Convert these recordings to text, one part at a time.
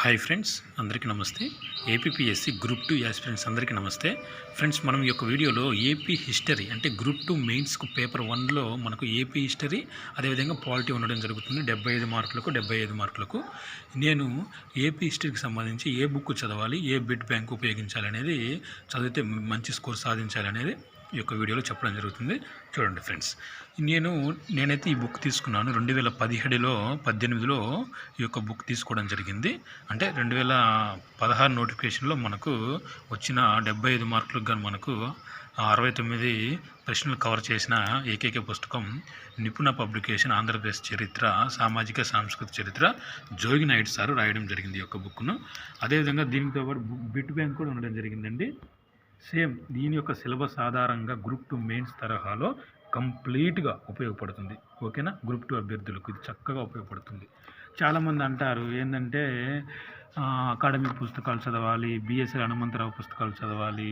Hi friends అందరికీ నమస్తే. APSC group two aspirants అందరికీ నమస్తే. ఫ్రెండ్స్ మనం ఈ యొక్క వీడియోలో ఏపీ హిస్టరీ అంటే గ్రూప్ టూ మెయిన్స్కు పేపర్ వన్లో మనకు ఏపీ హిస్టరీ అదేవిధంగా పాలిటీ ఉండడం జరుగుతుంది డెబ్బై ఐదు మార్కులకు డెబ్బై ఐదు మార్కులకు. నేను ఏపీ హిస్టరీకి సంబంధించి ఏ బుక్ చదవాలి ఏ బిడ్ బ్యాంక్ ఉపయోగించాలి అనేది చదివితే మంచి స్కోర్ సాధించాలి అనేది ఈ యొక్క వీడియోలో చెప్పడం జరుగుతుంది. చూడండి ఫ్రెండ్స్. నేను నేనైతే ఈ బుక్ తీసుకున్నాను. రెండు వేల పదిహేడులో పద్దెనిమిదిలో ఈ యొక్క బుక్ తీసుకోవడం జరిగింది. అంటే రెండు వేల పదహారు నోటిఫికేషన్లో మనకు వచ్చిన డెబ్బై ఐదు మార్కులకు కానీ మనకు అరవై తొమ్మిది ప్రశ్నలు కవర్ చేసిన ఏకైక పుస్తకం నిపుణ పబ్లికేషన్ ఆంధ్రప్రదేశ్ చరిత్ర సామాజిక సాంస్కృతిక చరిత్ర జోగి నాయుడు సార్ రాయడం జరిగింది ఈ యొక్క బుక్ను. అదేవిధంగా దీనితో పాటు బిట్ బ్యాంక్ కూడా ఉండడం జరిగిందండి. సేమ్ దీని యొక్క సిలబస్ ఆధారంగా గ్రూప్ టూ మెయిన్స్ తరహాలో కంప్లీట్గా ఉపయోగపడుతుంది. ఓకేనా? గ్రూప్ టూ అభ్యర్థులకు ఇది చక్కగా ఉపయోగపడుతుంది. చాలామంది అంటారు ఏంటంటే అకాడమిక్ పుస్తకాలు చదవాలి బిఎస్ఎల్ హనుమంతరావు పుస్తకాలు చదవాలి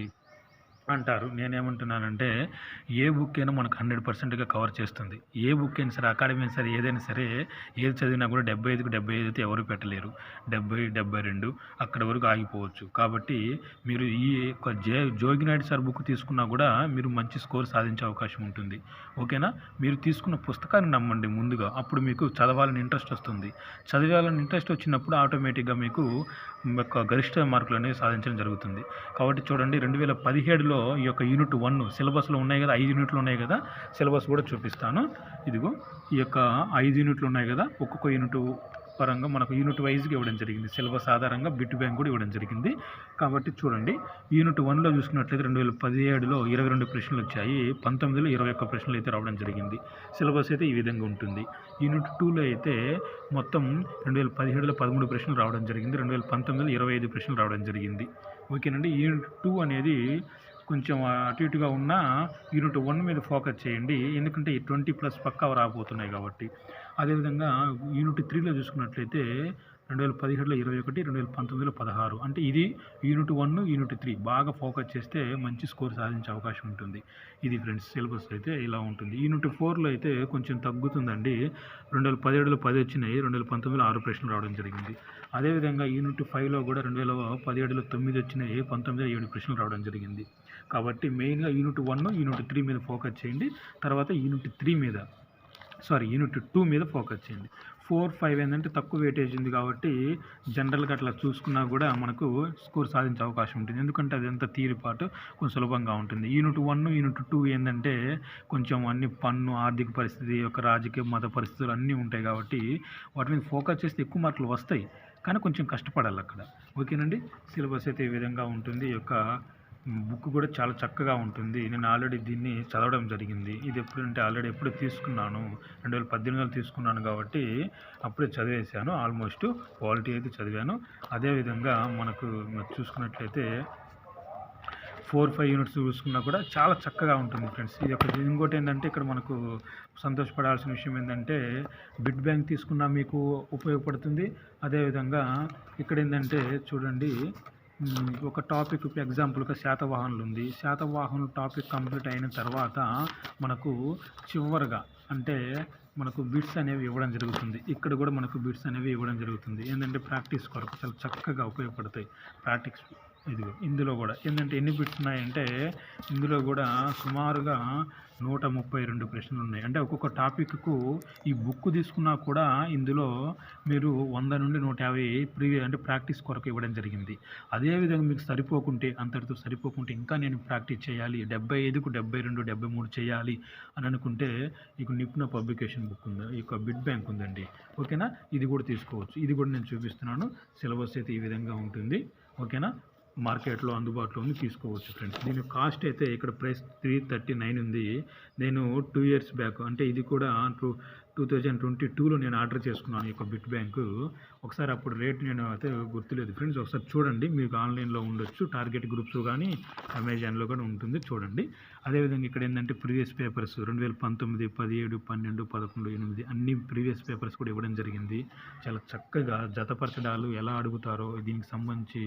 అంటారు. నేనేమంటున్నానంటే ఏ బుక్ అయినా మనకు హండ్రెడ్ పర్సెంట్గా కవర్ చేస్తుంది. ఏ బుక్ అయినా సరే అకాడమీ అయినా సరే ఏదైనా సరే ఏది చదివినా కూడా డెబ్బై ఐదుకు డెబ్బై ఐదు అయితే ఎవరు పెట్టలేరు. డెబ్బై డెబ్బై రెండు అక్కడ వరకు ఆగిపోవచ్చు. కాబట్టి మీరు ఈ యొక్క జే జోగినాయుడు సార్ బుక్ తీసుకున్నా కూడా మీరు మంచి స్కోర్ సాధించే అవకాశం ఉంటుంది. ఓకేనా? మీరు తీసుకున్న పుస్తకాన్ని నమ్మండి ముందుగా. అప్పుడు మీకు చదవాలని ఇంట్రెస్ట్ వస్తుంది. చదివాలని ఇంట్రెస్ట్ వచ్చినప్పుడు ఆటోమేటిక్గా మీకు యొక్క గరిష్ట మార్కులు అనేవి సాధించడం జరుగుతుంది. కాబట్టి చూడండి రెండు వేల పదిహేడులో ఈ యొక్క యూనిట్ వన్ సిలబస్లో ఉన్నాయి కదా ఐదు యూనిట్లు ఉన్నాయి కదా సిలబస్ కూడా చూపిస్తాను. ఇదిగో ఈ యొక్క ఐదు యూనిట్లు ఉన్నాయి కదా ఒక్కొక్క యూనిట్ పరంగా మనకు యూనిట్ వైజ్గా ఇవ్వడం జరిగింది. సిలబస్ ఆధారంగా బిట్ బ్యాంక్ కూడా ఇవ్వడం జరిగింది. కాబట్టి చూడండి యూనిట్ వన్లో చూసుకున్నట్లయితే రెండు వేల పదిహేడులో ఇరవై రెండు ప్రశ్నలు వచ్చాయి పంతొమ్మిదిలో ఇరవై ఒక్క ప్రశ్నలు అయితే రావడం జరిగింది. సిలబస్ అయితే ఈ విధంగా ఉంటుంది. యూనిట్ టూలో అయితే మొత్తం రెండు వేల పదిహేడులో పదమూడు ప్రశ్నలు రావడం జరిగింది రెండు వేల పంతొమ్మిదిలో ఇరవై ఐదు ప్రశ్నలు రావడం జరిగింది. ఓకేనండి యూనిట్ టూ అనేది కొంచెం అటు ఇటుగా ఉన్న యూనిట్ వన్ మీద ఫోకస్ చేయండి. ఎందుకంటే ఈ ట్వంటీ ప్లస్ పక్కా రాబోతున్నాయి కాబట్టి. అదేవిధంగా యూనిట్ త్రీలో చూసుకున్నట్లయితే రెండు వేల పదిహేడులో ఇరవై ఒకటి రెండు వేల పంతొమ్మిదిలో పదహారు. అంటే ఇది యూనిట్ వన్ యూనిట్ త్రీ. బాగా ఫోకస్ చేస్తే మంచి స్కోర్ సాధించే అవకాశం ఉంటుంది. ఇది ఫ్రెండ్స్ సిలబస్ అయితే ఇలా ఉంటుంది. యూనిట్ ఫోర్లో అయితే కొంచెం తగ్గుతుందండి. రెండు వేల పదిహేడులో పది వచ్చినాయి. రెండు వేల పంతొమ్మిదిలో ఆరు ప్రశ్నలు రావడం జరిగింది. అదేవిధంగా యూనిట్ ఫైవ్లో కూడా రెండు వేల పదిహేడులో తొమ్మిది వచ్చినాయి. పంతొమ్మిదిలో ఏడు ప్రశ్నలు రావడం జరిగింది. కాబట్టి మెయిన్గా యూనిట్ వన్ యూనిట్ త్రీ మీద ఫోకస్ చేయండి. తర్వాత యూనిట్ త్రీ మీద సారీ యూనిట్ టూ మీద ఫోకస్ చేయండి. ఫోర్ ఫైవ్ ఏంటంటే తక్కువ వెయిటేజ్ ఉంది కాబట్టి జనరల్గా అట్లా చూసుకున్నా కూడా మనకు స్కోర్ సాధించే అవకాశం ఉంటుంది. ఎందుకంటే అదంతా ఎంత తీరిపాటు కొంచెం సులభంగా ఉంటుంది. యూనిట్ వన్ యూనిట్ టూ ఏంటంటే కొంచెం అన్ని పన్ను ఆర్థిక పరిస్థితి యొక్క రాజకీయ మత పరిస్థితులు అన్నీ ఉంటాయి కాబట్టి వాటి మీద ఫోకస్ చేస్తే ఎక్కువ మార్కులు వస్తాయి. కానీ కొంచెం కష్టపడాలి అక్కడ. ఓకేనండి? సిలబస్ అయితే ఈ విధంగా ఉంటుంది. ఈ యొక్క బుక్ కూడా చాలా చక్కగా ఉంటుంది. నేను ఆల్రెడీ దీన్ని చదవడం జరిగింది. ఇది ఎప్పుడంటే ఆల్రెడీ ఎప్పుడు తీసుకున్నాను. రెండు వేల పద్దెనిమిదిలో తీసుకున్నాను కాబట్టి అప్పుడే చదివేశాను. ఆల్మోస్ట్ క్వాలిటీ అయితే చదివాను. అదేవిధంగా మనకు చూసుకున్నట్లయితే ఫోర్ ఫైవ్ యూనిట్స్ చూసుకున్నా కూడా చాలా చక్కగా ఉంటుంది ఫ్రెండ్స్. ఇది ఒక ఇంకోటి ఏంటంటే ఇక్కడ మనకు సంతోషపడాల్సిన విషయం ఏంటంటే బిడ్ బ్యాంక్ తీసుకున్నా మీకు ఉపయోగపడుతుంది. అదేవిధంగా ఇక్కడ ఏంటంటే చూడండి ఒక టాపిక్ ఎగ్జాంపుల్గా శాతవాహనులు ఉంది శాతవాహనులు టాపిక్ కంప్లీట్ అయిన తర్వాత మనకు చివరగా అంటే మనకు బిట్స్ అనేవి ఇవ్వడం జరుగుతుంది. ఇక్కడ కూడా మనకు బిట్స్ అనేవి ఇవ్వడం జరుగుతుంది. ఏంటంటే ప్రాక్టీస్ కొరకు చాలా చక్కగా ఉపయోగపడతాయి ప్రాక్టీస్. ఇదిగో ఇందులో కూడా. ఏంటంటే ఎన్ని బిట్స్ ఉన్నాయంటే ఇందులో కూడా సుమారుగా నూట ముప్పై రెండు ప్రశ్నలు ఉన్నాయి. అంటే ఒక్కొక్క టాపిక్కు ఈ బుక్ తీసుకున్నా కూడా ఇందులో మీరు వంద నుండి నూట యాభై ప్రీవియస్ అంటే ప్రాక్టీస్ కొరకు ఇవ్వడం జరిగింది. అదేవిధంగా మీకు సరిపోకుంటే అంతటితో సరిపోకుంటే ఇంకా నేను ప్రాక్టీస్ చేయాలి. డెబ్బై ఐదుకు డెబ్బై రెండు డెబ్బై మూడు చేయాలి అని అనుకుంటే ఇక నిపుణ పబ్లికేషన్ బుక్ ఉంది? ఈ యొక్క బిడ్ బ్యాంక్ ఉందండి. ఓకేనా? ఇది కూడా తీసుకోవచ్చు. ఇది కూడా నేను చూపిస్తున్నాను. సిలబస్ అయితే ఈ విధంగా ఉంటుంది. ఓకేనా? మార్కెట్లో అందుబాటులో ఉంది తీసుకోవచ్చు ఫ్రెండ్స్. దీని కాస్ట్ అయితే ఇక్కడ ప్రైస్ త్రీ థర్టీ నైన్ ఉంది. నేను టూ ఇయర్స్ బ్యాక్ అంటే ఇది కూడా టూ టూ థౌజండ్ ట్వంటీ టూలో నేను ఆర్డర్ చేసుకున్నాను ఈ యొక్క బిట్ బ్యాంకు. ఒకసారి అప్పుడు రేట్ నేను అయితే గుర్తులేదు ఫ్రెండ్స్. ఒకసారి చూడండి మీకు ఆన్లైన్లో ఉండొచ్చు టార్గెట్ గ్రూప్స్ కానీ అమెజాన్లో కూడా ఉంటుంది చూడండి. అదేవిధంగా ఇక్కడ ఏంటంటే ప్రీవియస్ పేపర్స్ రెండు వేల పంతొమ్మిది పదిహేడు పన్నెండు పదకొండు ఎనిమిది అన్ని ప్రీవియస్ పేపర్స్ కూడా ఇవ్వడం జరిగింది. చాలా చక్కగా జతపరచడాలు ఎలా అడుగుతారో దీనికి సంబంధించి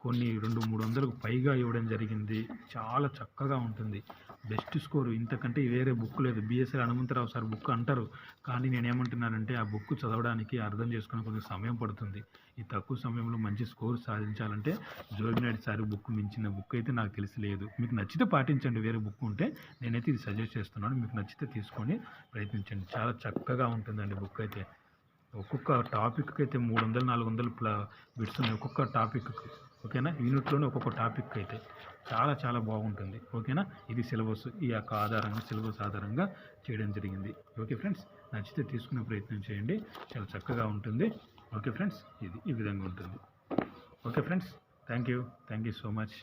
కొన్ని రెండు మూడు వందలకు పైగా ఇవ్వడం జరిగింది. చాలా చక్కగా ఉంటుంది. Best score. ఇంతకంటే వేరే బుక్ లేదు. బిఎస్ఎల్ హనుమంతరావు సార్ బుక్ అంటారు. కానీ నేనేమంటున్నానంటే ఆ బుక్ చదవడానికి అర్థం చేసుకుని కొంచెం సమయం పడుతుంది. ఈ తక్కువ సమయంలో మంచి స్కోర్ సాధించాలంటే జోగినాయుడు సార్ బుక్ మించిన బుక్ అయితే నాకు తెలిసి లేదు. మీకు నచ్చితే పాటించండి. వేరే బుక్ ఉంటే నేనైతే ఇది సజెస్ట్ చేస్తున్నాను. మీకు నచ్చితే తీసుకొని ప్రయత్నించండి. చాలా చక్కగా ఉంటుందండి బుక్ అయితే. ఒక్కొక్క టాపిక్ అయితే మూడు వందలు నాలుగు వందలు ప్లా బిట్స్ ఉన్నాయి ఒక్కొక్క టాపిక్ ఓకేనా? యూనిట్లోనే ఒక్కొక్క టాపిక్ అయితే చాలా చాలా బాగుంటుంది. ఓకేనా? ఇది సిలబస్. ఈ యొక్క ఆధారంగా సిలబస్ ఆధారంగా చేయడం జరిగింది. Okay friends? నచ్చితే తీసుకునే ప్రయత్నం చేయండి. చాలా చక్కగా ఉంటుంది. Okay friends? ఇది ఈ విధంగా ఉంటుంది. Okay friends? Thank you thank you so much.